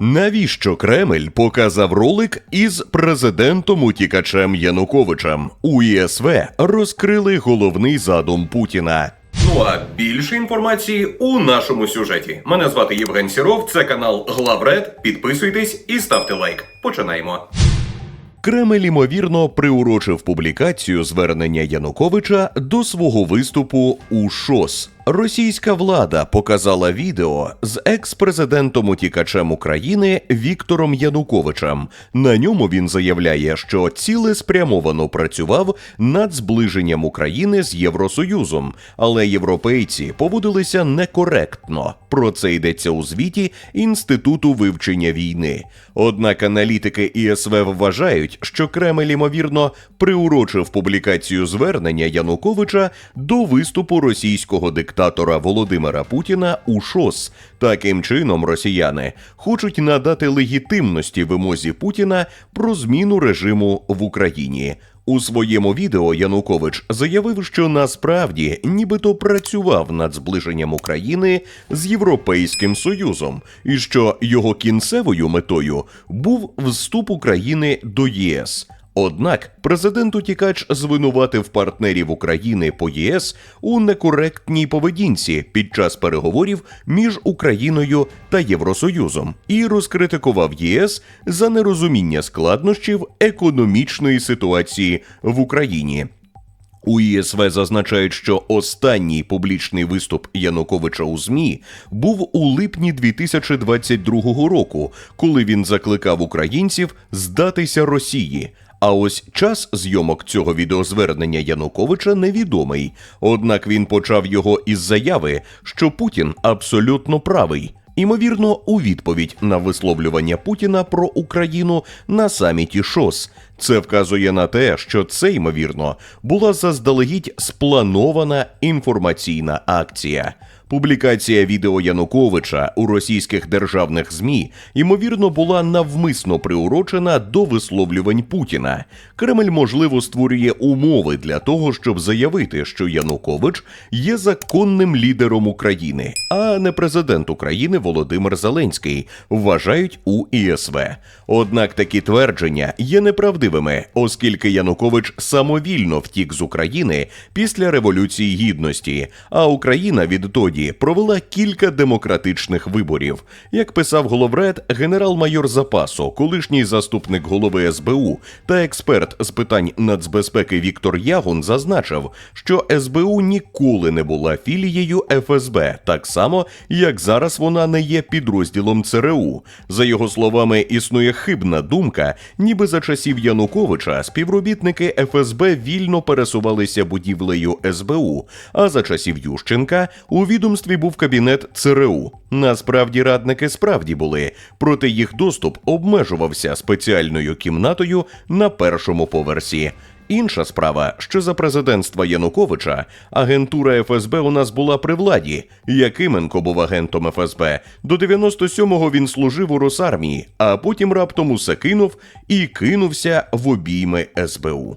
Навіщо Кремль показав ролик із президентом утікачем Януковичем? У ЄСВ розкрили головний задум Путіна. Ну а більше інформації у нашому сюжеті. Мене звати Євген Сіров, це канал Главред. Підписуйтесь і ставте лайк. Починаємо. Кремль ймовірно приурочив публікацію звернення Януковича до свого виступу у ШОС. Російська влада показала відео з екс-президентом утікачем України Віктором Януковичем. На ньому він заявляє, що цілеспрямовано працював над зближенням України з Євросоюзом, але європейці поводилися некоректно. Про це йдеться у звіті Інституту вивчення війни. Однак аналітики ІСВ вважають, що Кремль ймовірно приурочив публікацію звернення Януковича до виступу російського диктатора Володимира Путіна у ШОС. Таким чином, росіяни хочуть надати легітимності вимозі Путіна про зміну режиму в Україні. У своєму відео Янукович заявив, що насправді нібито працював над зближенням України з Європейським Союзом, і що його кінцевою метою був вступ України до ЄС. Однак президент утікач звинуватив партнерів України по ЄС у некоректній поведінці під час переговорів між Україною та Євросоюзом і розкритикував ЄС за нерозуміння складнощів економічної ситуації в Україні. У ЄСВ зазначають, що останній публічний виступ Януковича у ЗМІ був у липні 2022 року, коли він закликав українців здатися Росії. А ось час зйомок цього відеозвернення Януковича невідомий. Однак він почав його із заяви, що Путін абсолютно правий. Імовірно, у відповідь на висловлювання Путіна про Україну на саміті ШОС. Це вказує на те, що це ймовірно була заздалегідь спланована інформаційна акція. Публікація відео Януковича у російських державних змі ймовірно була навмисно приурочена до висловлювань Путіна. Кремль можливо створює умови для того, щоб заявити, що Янукович є законним лідером України, а не президент України Володимир Зеленський, вважають у ІСВ. Однак такі твердження є неправдивими, оскільки Янукович самовільно втік з України після революції гідності, а Україна відтоді провела кілька демократичних виборів. Як писав головред, генерал-майор запасу, колишній заступник голови СБУ та експерт з питань нацбезпеки Віктор Ягун зазначив, що СБУ ніколи не була філією ФСБ, так само як зараз вона не є підрозділом ЦРУ. За його словами, існує хибна думка, ніби за часів Януковича співробітники ФСБ вільно пересувалися будівлею СБУ, а за часів Ющенка у відомстві був кабінет ЦРУ. Насправді радники справді були, проте їх доступ обмежувався спеціальною кімнатою на першому поверсі. Інша справа, що за президентства Януковича агентура ФСБ у нас була при владі. Якименко був агентом ФСБ. До 97-го він служив у Росармії, а потім раптом усе кинув і кинувся в обійми СБУ.